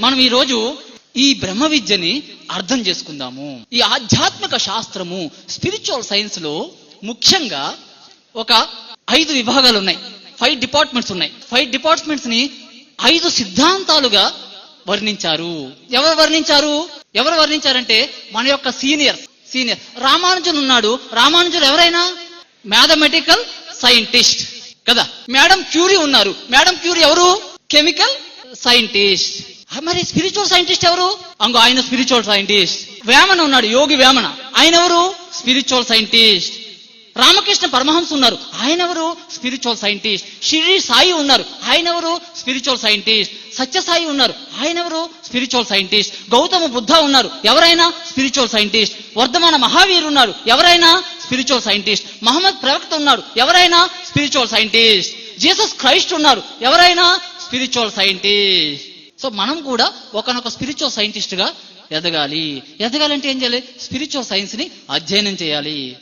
మనం ఈ రోజు ఈ బ్రహ్మ విద్యని అర్థం చేసుకుందాము. ఈ ఆధ్యాత్మిక శాస్త్రము స్పిరిచువల్ సైన్స్లో ముఖ్యంగా ఒక ఐదు విభాగాలు ఉన్నాయి. ఫైవ్ డిపార్ట్మెంట్స్ ఉన్నాయి. ఫైవ్ డిపార్ట్మెంట్స్ని ఐదు సిద్ధాంతాలుగా వర్ణించారు. ఎవరు వర్ణించారు? ఎవరు వర్ణించారంటే మన యొక్క సీనియర్ సీనియర్. రామానుజన్ ఉన్నాడు. రామానుజన్ ఎవరైనా? మ్యాథమెటికల్ సైంటిస్ట్ కదా? మేడం క్యూరీ ఉన్నారు. మేడం క్యూరీ ఎవరు? కెమికల్ సైంటిస్ట్ మరి స్పిరిచువల్ సైంటిస్ట్ ఎవరు? అంగో ఆయన స్పిరిచువల్ సైంటిస్ట్ వేమన ఉన్నాడు యోగి వేమన. ఆయన ఎవరు? స్పిరిచువల్ సైంటిస్ట్ రామకృష్ణ పరమహంస ఉన్నారు. ఆయన ఎవరు? స్పిరిచువల్ సైంటిస్ట్ షిరిడి సాయి ఉన్నారు. ఆయన ఎవరు? స్పిరిచువల్ సైంటిస్ట్ సత్యసాయి ఉన్నారు. ఆయన ఎవరు? స్పిరిచువల్ సైంటిస్ట్ గౌతమ బుద్ధ ఉన్నారు. ఎవరైనా? స్పిరిచువల్ సైంటిస్ట్ వర్ధమాన మహావీరు ఉన్నారు. ఎవరైనా? స్పిరిచువల్ సైంటిస్ట్ మహమ్మద్ ప్రవక్త ఉన్నాడు. ఎవరైనా? స్పిరిచువల్ సైంటిస్ట్ జీసస్ క్రైస్ట్ ఉన్నారు. ఎవరైనా? స్పిరిచువల్ సైంటిస్ట్ సో మనం కూడా ఒకనొక స్పిరిచువల్ సైంటిస్ట్గా ఎదగాలి. ఎదగాలంటే ఏం చేయాలి? స్పిరిచువల్ సైన్స్ని అధ్యయనం చేయాలి.